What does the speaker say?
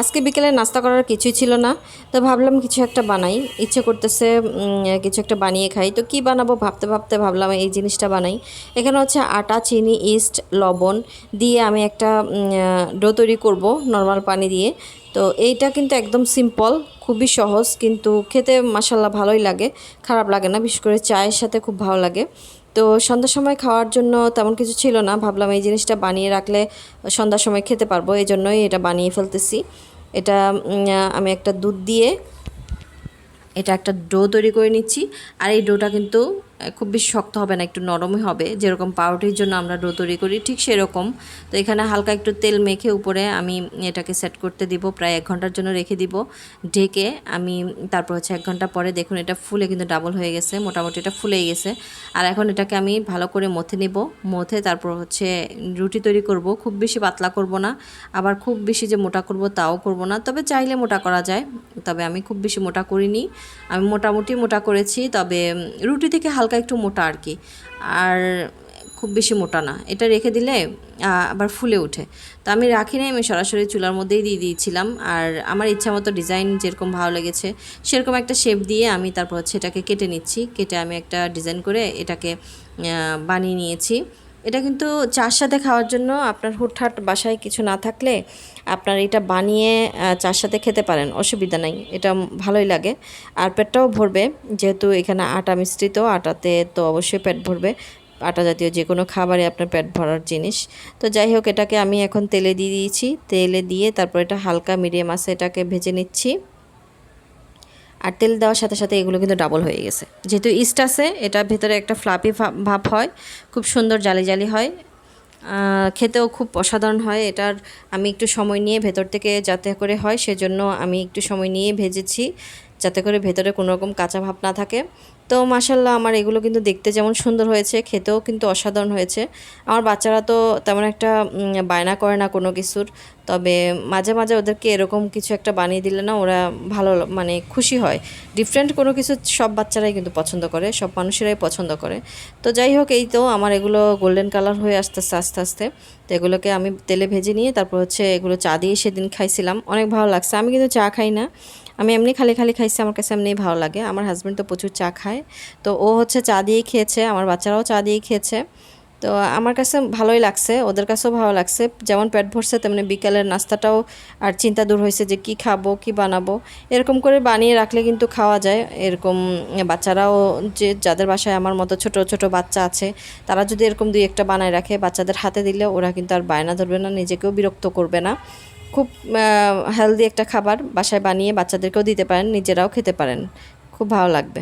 আজকে বিকেলে নাস্তা করার কিছুই ছিল না, তো ভাবলাম কিছু একটা বানাই। ইচ্ছে করতেছে কিছু একটা বানিয়ে খাই। তো কি বানাবো? ভাবতে ভাবতে ভাবলাম এই জিনিসটা বানাই। এখানে হচ্ছে আটা, চিনি, ইস্ট, লবণ দিয়ে আমি একটা ডো তৈরি করব নর্মাল পানি দিয়ে। তো এইটা কিন্তু একদম সিম্পল, খুবই সহজ, কিন্তু খেতে মাসাল্লাহ ভালোই লাগে। খারাপ লাগে না, বিশেষ করে চায়ের সাথে খুব ভালো লাগে। তো সন্ধ্যার সময় খাওয়ার জন্য তেমন কিছু ছিল না। ভাবলাম এই জিনিসটা বানিয়ে রাখলে সন্ধ্যার সময় খেতে পারব এই জন্যই এটা বানিয়ে ফেলতেছি। এটা আমি একটা দুধ দিয়ে এটা একটা ডো তৈরি করে নিচ্ছি। আর এই ডোটা কিন্তু খুব বেশি শক্ত হবে না, একটু নরমই হবে। যেরকম পাউরুটির জন্য আমরা ডো তৈরি করি, ঠিক সেরকম। তো এখানে হালকা একটু তেল মেখে উপরে আমি এটাকে সেট করতে দিব, প্রায় এক ঘণ্টার জন্য রেখে দিব। ঢেকে আমি, তারপর হচ্ছে এক ঘণ্টা পরে দেখুন এটা ফুলে কিন্তু ডাবল হয়ে গেছে, মোটামুটি এটা ফুলে গেছে। আর এখন এটাকে আমি ভালো করে মথে নিব, মথে তারপর হচ্ছে রুটি তৈরি করব, খুব বেশি পাতলা করব না, আবার খুব বেশি যে মোটা করব তাও করব না, তবে চাইলে মোটা করা যায়। তবে আমি খুব বেশি মোটা করিনি, আমি মোটামুটি মোটা করেছি, তবে রুটি থেকে হালকা একটু মোটা আর কি। আর খুব বেশি মোটা না। এটা রেখে দিলে আবার ফুলে ওঠে। তো আমি রাখি নাই, আমি সরাসরি চুলার মধ্যেই দিয়ে দিয়েছিলাম। আর আমার ইচ্ছা মতো ডিজাইন যেরকম ভালো লেগেছে, সেরকম একটা শেপ দিয়ে আমি তারপর হচ্ছে এটাকে কেটে নিচ্ছি। কেটে আমি একটা ডিজাইন করে এটাকে বানিয়ে নিয়েছি। এটা কিন্তু চার সাথে খাওয়ার জন্য আপনার হুটহাট বাসায় কিছু না থাকলে আপনার এটা বানিয়ে চার সাথে খেতে পারেন, অসুবিধা নাই। এটা ভালোই লাগে। আর পেটটাও ভরবে, যেহেতু এখানে আটা মিশ্রিত, আটাতে তো অবশ্যই পেট ভরবে। আটা জাতীয় যে কোনো খাবারে আপনার পেট ভরার জিনিস। তো যাই হোক, এটাকে আমি এখন তেলে দিয়ে দিয়েছি। তেলে দিয়ে তারপর এটা হালকা মিডিয়াম আছে, এটাকে ভেজে নিচ্ছি। আর তেল দেওয়ার সাথে সাথে এগুলো কিন্তু ডাবল হয়ে গেছে। যেহেতু ইস্ট আছে, এটা ভেতরে একটা ফ্লাপি ভাব হয়, খুব সুন্দর জালি জালি হয়। খেতেও খুব অসাধারণ হয়, এটার আমি একটু সময় নিয়ে ভেতর থেকে যাতে করে হয়, সেজন্য আমি একটু সময় নিয়ে ভেজেছি, যাতে করে ভেতরে কোনো রকম কাঁচা ভাব না থাকে। তো মাসাল্লাহ আমার এগুলো কিন্তু দেখতে যেমন সুন্দর হয়েছে, খেতেও কিন্তু অসাধারণ হয়েছে। আমার বাচ্চারা তো তেমন একটা বায়না করে না কোনো কিছুর। তবে মাঝে মাঝে ওদেরকে এরকম কিছু একটা বানিয়ে দিলে না ওরা ভালো মানে খুশি হয়। ডিফারেন্ট কোনো কিছু সব বাচ্চারাই কিন্তু পছন্দ করে, সব মানুষেরাই পছন্দ করে। তো যাই হোক, এই তো আমার এগুলো গোল্ডেন কালার হয়ে আসতেছে আস্তে আস্তে। তো এগুলোকে আমি তেলে ভেজে নিয়ে তারপর হচ্ছে এগুলো চা দিয়ে সেদিন খাইছিলাম। অনেক ভালো লাগছে। আমি কিন্তু চা খাই না। আমি এমনি খালি খালি খাইছি, আমার কাছে এমনি ভালো লাগে। আমার হাজব্যান্ড তো প্রচুর চা খায়। তো ও হচ্ছে চা দিয়েই খেয়েছে, আমার বাচ্চারাও চা দিয়েই খেয়েছে। তো আমার কাছে ভালোই লাগছে, ওদের কাছেও ভালো লাগছে। যেমন পেট ভরছে, তেমনি বিকালের নাস্তাটাও আর চিন্তা দূর হয়েছে যে কি খাব, কি বানাবো। এরকম করে বানিয়ে রাখলে কিন্তু খাওয়া যায়। এরকম বাচ্চারাও যে, যাদের বাসায় আমার মতো ছোট ছোট বাচ্চা আছে, তারা যদি এরকম দুই একটা বানায় রাখে, বাচ্চাদের হাতে দিলে ওরা কিন্তু আর বায়না ধরবে না, নিজেকেও বিরক্ত করবে না। খুব হেলদি একটা খাবার বাসায় বানিয়ে বাচ্চাদেরকেও দিতে পারেন, নিজেরাও খেতে পারেন। খুব ভালো লাগবে।